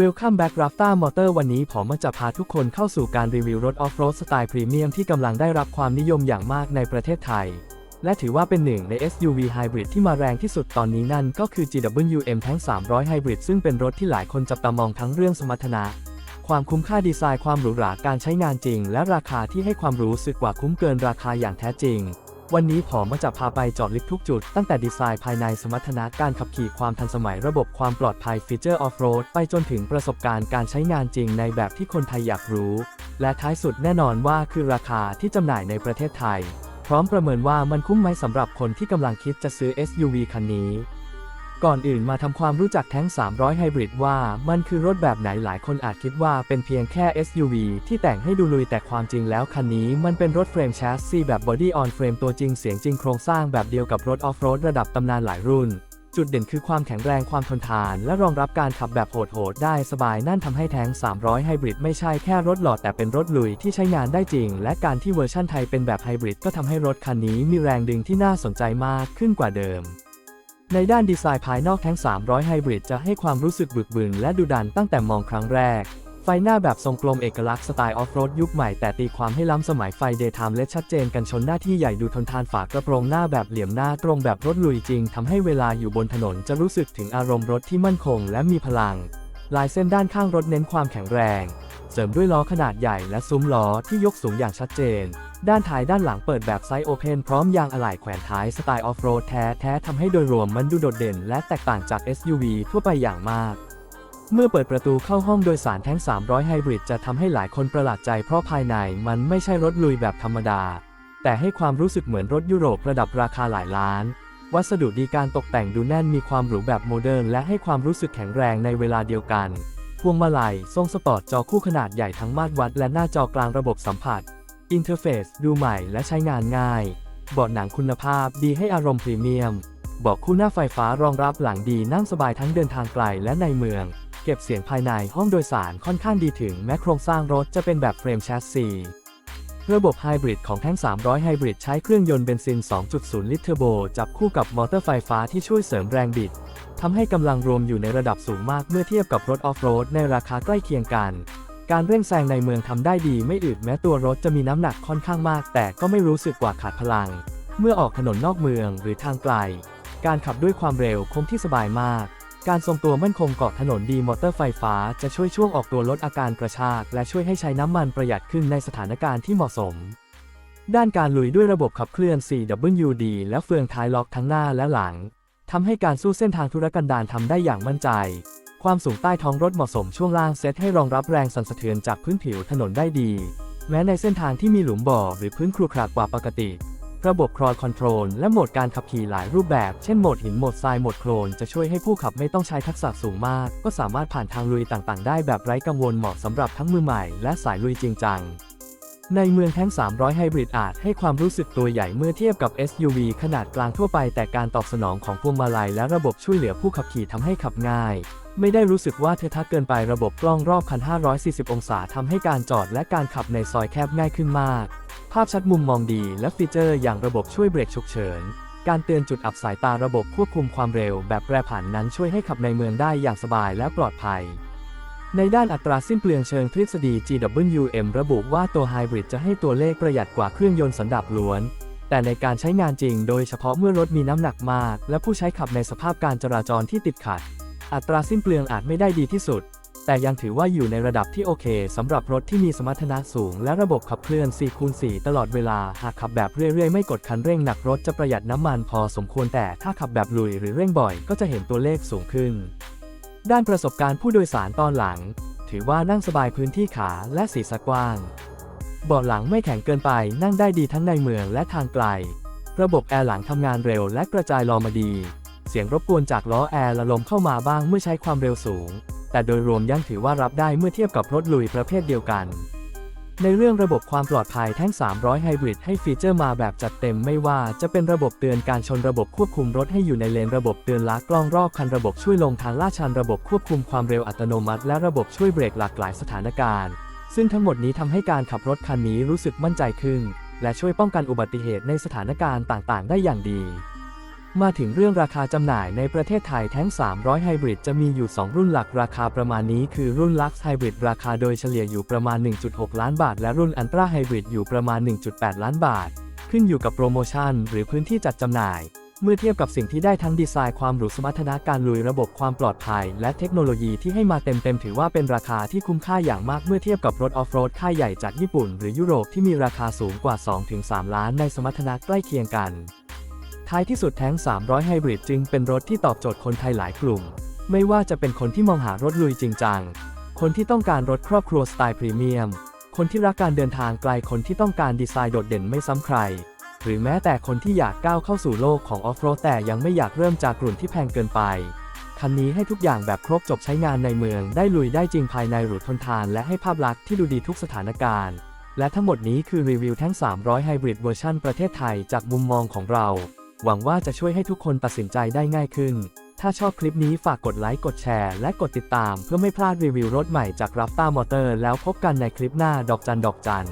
Welcome back Rafta Motor วันนี้ผมจะพาทุกคนเข้าสู่การรีวิวรถออฟโรดสไตล์พรีเมียมที่กำลังได้รับความนิยมอย่างมากในประเทศไทย และถือว่าเป็นหนึ่งใน SUV Hybrid ที่มาแรงที่สุดตอนนี้นั่นก็คือ GWM Tank 300 Hybrid ซึ่งเป็นรถที่หลายคนจับตามองทั้งเรื่องสมรรถนะ ความคุ้มค่าดีไซน์ความหรูหราการใช้งานจริง และราคาที่ให้ความรู้สึกว่าคุ้มเกินราคาอย่างแท้จริง วันนี้ผมจะพาไปเจอดลึกทุกจุด ตั้งแต่ดีไซน์ภายในสมรรถนะการขับขี่ความทันสมัยระบบความปลอดภัยฟีเจอร์ออฟโรดไปจนถึงประสบการณ์การใช้งานจริงในแบบที่คนไทยอยากรู้ และท้ายสุดแน่นอนว่าคือราคาที่จำหน่ายในประเทศไทย พร้อมประเมินว่ามันคุ้มไหมสำหรับคนที่กำลังคิดจะซื้อ SUV คันนี้ ก่อนอื่นมาทำความรู้จักแท้ง 300 Hybrid ว่ามันคือรถแบบไหนหลายคนอาจคิดว่าเป็นเพียงแค่ SUV ที่แต่งให้ดูลุยแต่ความจริงแล้วคันนี้มันเป็นรถเฟรมแชสซีแบบ Body on Frame ตัวจริงเสียงจริงโครงสร้างแบบเดียวกับรถออฟโรดระดับตำนานหลายรุ่น จุดเด่นคือความแข็งแรงความทนทาน และรองรับการขับแบบโหดๆได้สบายนั่นทำให้แท้ง 300 Hybrid ไม่ใช่แค่รถหล่อแต่เป็นรถลุยที่ใช้งานได้จริง และการที่เวอร์ชั่นไทยเป็นแบบไฮบริดก็ทำให้รถคันนี้มีแรงดึงที่น่าสนใจมากขึ้นกว่าเดิม ในด้านดีไซน์ภายนอกแท้ง 300 Hybrid จะให้ความรู้สึกบึกบึนและดุดันตั้งแต่มองครั้งแรก ไฟหน้าแบบทรงกลมเอกลักษณ์สไตล์ออฟโรดยุคใหม่แต่ตีความให้ล้ำสมัยไฟเดย์ไทม์และชัดเจนกันชนหน้าที่ใหญ่ดูทนทานฝากระโปรงหน้าแบบเหลี่ยมหน้าตรงแบบรถลุยจริงทำให้เวลาอยู่บนถนนจะรู้สึกถึงอารมณ์รถที่มั่นคงและมีพลัง ลายเส้นด้านข้างรถเน้นความแข็งแรง เสริมด้วยล้อขนาดใหญ่และซุ้มล้อที่ยกสูงอย่างชัดเจน ด้านท้ายด้านหลังเปิดแบบไซส์โอเพนพร้อมยางอะไหล่แขวนท้ายสไตล์ออฟโรดแท้แท้ทำให้โดยรวมมันดูโดดเด่นและแตกต่างจาก SUV ทั่วไปอย่างมาก เมื่อเปิดประตูเข้าห้องโดยสารแท้ง 300 ไฮบริดจะทำให้หลายคนประหลาดใจเพราะภายในมันไม่ใช่รถลุยแบบธรรมดา แต่ให้ความรู้สึกเหมือนรถยุโรประดับราคาหลายล้าน วัสดุดีการตกแต่งดูแน่นมีความหรูแบบโมเดิร์นและให้ความรู้สึกแข็งแรงในเวลาเดียวกันพวงมาลัยทรงสปอร์ตจอคู่ขนาดใหญ่ทั้งมาตรวัดและหน้าจอกลางระบบสัมผัส อินเทอร์เฟซดูใหม่และใช้งานง่าย เบาะหนังคุณภาพดีให้อารมณ์พรีเมียม เบาะคู่หน้าไฟฟ้ารองรับหลังดีนั่งสบายทั้งเดินทางไกลและในเมือง เก็บเสียงภายในห้องโดยสารค่อนข้างดีถึงแม้โครงสร้างรถจะเป็นแบบเฟรมแชสซีระบบไฮบริดของแท้ง300 ไฮบริดใช้เครื่องยนต์เบนซิน 2.0 ลิตรเทอร์โบ จับคู่กับมอเตอร์ไฟฟ้าที่ช่วยเสริมแรงบิดทำให้กำลังรวมอยู่ในระดับสูงมากเมื่อเทียบกับรถออฟโรดในราคาใกล้เคียงกัน การเร่งแซงในเมืองทำได้ดีไม่อึดแม้ตัวรถจะมีน้ำหนักค่อนข้างมาก แต่ก็ไม่รู้สึกว่าขาดพลัง เมื่อออกถนนนอกเมืองหรือทางไกล การขับด้วยความเร็วคงที่สบายมาก การทรงตัวมั่นคงเกาะถนนดีมอเตอร์ไฟฟ้าจะช่วยช่วงออกตัวลดอาการกระชาก และช่วยให้ใช้น้ำมันประหยัดขึ้นในสถานการณ์ที่เหมาะสม ด้านการลุยด้วยระบบขับเคลื่อน 4WD และเฟืองท้ายล็อกทั้งหน้าและหลังทำให้การสู้เส้นทางธุรกันดารทำได้อย่างมั่นใจ ความสูงใต้ท้องรถเหมาะสมช่วงล่างเซตให้รองรับแรงสั่นสะเทือนจากพื้นผิวถนนได้ดี แม้ในเส้นทางที่มีหลุมบ่อหรือพื้นครุขระกว่าปกติ ระบบครอ c คอนโทรลและโหมดการขับขี่หลายรูปแบบ เช่นโหมดหินโหมดทรายโหมดโคลนจะช่วยให้ผู้ขับไม่ต้องใช้ทักษะสูงมาก ก็สามารถผ่านทางลุยต่างๆ ได้แบบไร้กังวลเหมาะสำหรับทั้งมือใหม่และสายลุยจริงจังในเมืองแท้ง 300 ไฮบริดอาจให้ความรู้สึกตัวใหญ่เมื่อเทียบกับ SUV ขนาดกลางทั่วไป แต่การตอบสนองของพวงมาลัยและระบบช่วยเหลือผู้ขับขี่ทำให้ขับง่าย ไม่ได้รู้สึกว่าเทอะทะเกินไประบบกล้องรอบคัน 540 องศาทำให้การจอดและการขับในซอยแคบง่ายขึ้นมาก ภาพชัดมุมมองดีและฟีเจอร์อย่างระบบช่วยเบรกฉุกเฉิน การเตือนจุดอับสายตาระบบควบคุมความเร็วแบบแปรผันนั้นช่วยให้ขับในเมืองได้อย่างสบายและปลอดภัย ในด้านอัตราสิ้นเปลืองเชิงทฤษฎี GWM ระบุว่าตัวไฮบริดจะให้ตัวเลขประหยัดกว่าเครื่องยนต์สันดาปล้วนแต่ในการใช้งานจริงโดยเฉพาะเมื่อรถมีน้ำหนักมาก และผู้ใช้ขับในสภาพการจราจรที่ติดขัด อัตราสิ้นเปลืองอาจไม่ได้ดีที่สุด แต่ยังถือว่าอยู่ในระดับที่โอเคสำหรับรถที่มีสมรรถนะสูง และระบบขับเคลื่อน4คูณ4ตลอดเวลา หากขับแบบเรื่อยๆ ไม่กดคันเร่งหนักรถจะประหยัดน้ำมันพอสมควรแต่ถ้าขับแบบลุยหรือเร่งบ่อยก็จะเห็นตัวเลขสูงขึ้น ด้านประสบการณ์ผู้โดยสารตอนหลัง ถือว่านั่งสบายพื้นที่ขาและศีรษะกว้างเบาะหลังไม่แข็งเกินไปนั่งได้ดีทั้งในเมืองและทางไกล ระบบแอร์หลังทำงานเร็วและกระจายลมมาดี สียงรบกวนจากล้อแอร์ละลมเข้ามาบ้างเมื่อใช้ความเร็วสูง แต่โดยรวมยังถือว่ารับได้เมื่อเทียบกับรถลุยประเภทเดียวกัน ในเรื่องระบบความปลอดภัยแท่ง 300 ไฮบริดให้ฟีเจอร์มาแบบจัดเต็มไม่ว่าจะเป็นระบบเตือนการชนระบบควบคุมรถให้อยู่ในเลนระบบเตือนลักกล้องรอบคันระบบช่วยลงทางลาดชันระบบควบคุมความเร็วอัตโนมัติ และระบบช่วยเบรกหลากหลายสถานการณ์ ซึ่งทั้งหมดนี้ทำให้การขับรถคันนี้รู้สึกมั่นใจขึ้น และช่วยป้องกันอุบัติเหตุในสถานการณ์ต่าง ๆ ได้อย่างดี มาถึงเรื่องราคาจำหน่ายในประเทศไทยแท้ง 300 ไฮบริดจะมีอยู่ 2 รุ่นหลักราคาประมาณนี้คือรุ่น Lux Hybrid ราคาโดยเฉลี่ยอยู่ประมาณ 1.6 ล้านบาท และรุ่น Ultra Hybrid อยู่ประมาณ 1.8 ล้านบาท ขึ้นอยู่กับโปรโมชั่น หรือพื้นที่จัดจำหน่าย เมื่อเทียบกับสิ่งที่ได้ทั้งดีไซน์ความหรูสมรรถนะการลุยระบบความปลอดภัย และเทคโนโลยีที่ให้มาเต็มๆถือว่าเป็นราคาที่คุ้มค่าอย่างมากเมื่อเทียบกับรถออฟโรดค่ายใหญ่จากญี่ปุ่น หรือยุโรปที่มีราคาสูงกว่า 2-3 ล้านในสมรรถนะใกล้เคียงกัน ท้ายที่สุดแท้ง 300 ไฮบริดจึงเป็นรถที่ตอบโจทย์คนไทยหลายกลุ่ม ไม่ว่าจะเป็นคนที่มองหารถลุยจริงจัง คนที่ต้องการรถครอบครัวสไตล์พรีเมียม คนที่รักการเดินทางไกล คนที่ต้องการดีไซน์โดดเด่นไม่ซ้ำใคร หรือแม้แต่คนที่อยากก้าวเข้าสู่โลกของออฟโรดแต่ยังไม่อยากเริ่มจากกลุ่นที่แพงเกินไป คันนี้ให้ทุกอย่างแบบครบจบใช้งานในเมือง ได้ลุยได้จริงภายในหรูทนทาน และให้ภาพลักษณ์ที่ดูดีทุกสถานการณ์ และทั้งหมดนี้คือรีวิวทั้ง 300 Hybrid เวอร์ชันประเทศไทยจากมุมมองของเรา หวังว่าจะช่วยให้ทุกคนตัดสินใจได้ง่ายขึ้น ถ้าชอบคลิปนี้ฝากกดไลค์ กดแชร์ และกดติดตามเพื่อไม่พลาดรีวิวรถใหม่จากรับต้ามอเตอร์แล้วพบกันในคลิปหน้าดอกจันดอกจัน